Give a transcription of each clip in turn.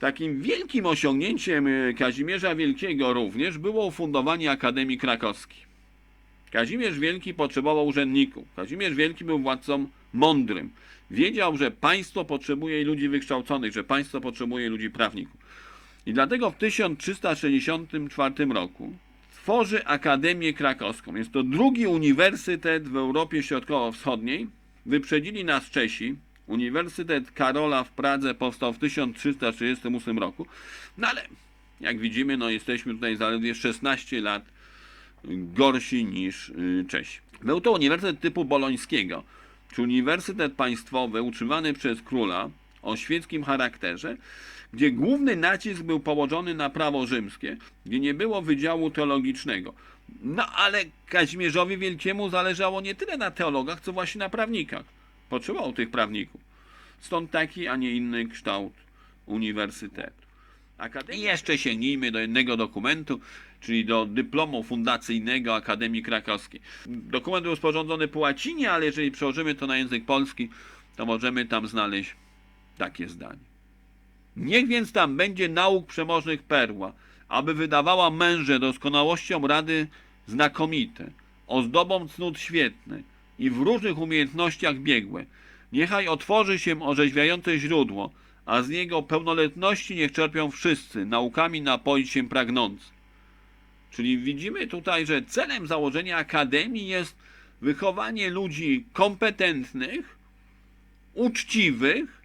Takim wielkim osiągnięciem y, Kazimierza Wielkiego również było ufundowanie Akademii Krakowskiej. Kazimierz Wielki potrzebował urzędników. Kazimierz Wielki był władcą mądrym. Wiedział, że państwo potrzebuje ludzi wykształconych, że państwo potrzebuje ludzi prawników. I dlatego w 1364 roku tworzy Akademię Krakowską. Jest to drugi uniwersytet w Europie Środkowo-Wschodniej. Wyprzedzili nas Czesi. Uniwersytet Karola w Pradze powstał w 1338 roku. No ale jak widzimy, no jesteśmy tutaj zaledwie 16 lat gorsi niż y, Czesi. Był to uniwersytet typu bolońskiego, czy uniwersytet państwowy utrzymany przez króla o świeckim charakterze, gdzie główny nacisk był położony na prawo rzymskie, gdzie nie było wydziału teologicznego. No ale Kazimierzowi Wielkiemu zależało nie tyle na teologach, co właśnie na prawnikach. Potrzebował tych prawników. Stąd taki, a nie inny kształt uniwersytetu. Akademia... I jeszcze sięgnijmy do jednego dokumentu, czyli do dyplomu fundacyjnego Akademii Krakowskiej. Dokument był sporządzony po łacinie, ale jeżeli przełożymy to na język polski, to możemy tam znaleźć takie zdanie. Niech więc tam będzie nauk przemożnych perła, aby wydawała męże doskonałością rady znakomite, ozdobą cnót świetne i w różnych umiejętnościach biegłe. Niechaj otworzy się orzeźwiające źródło, a z niego pełnoletności niech czerpią wszyscy, naukami napoić się pragnący. Czyli widzimy tutaj, że celem założenia akademii jest wychowanie ludzi kompetentnych, uczciwych,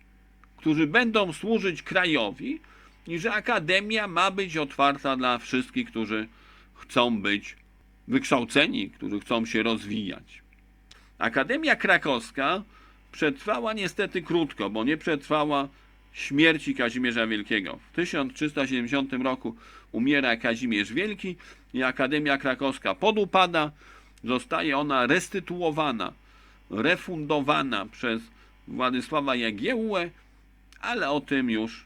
którzy będą służyć krajowi i że akademia ma być otwarta dla wszystkich, którzy chcą być wykształceni, którzy chcą się rozwijać. Akademia Krakowska przetrwała niestety krótko, bo nie przetrwała śmierci Kazimierza Wielkiego. W 1370 roku umiera Kazimierz Wielki i Akademia Krakowska podupada. Zostaje ona restytuowana, refundowana przez Władysława Jagiełłę, ale o tym już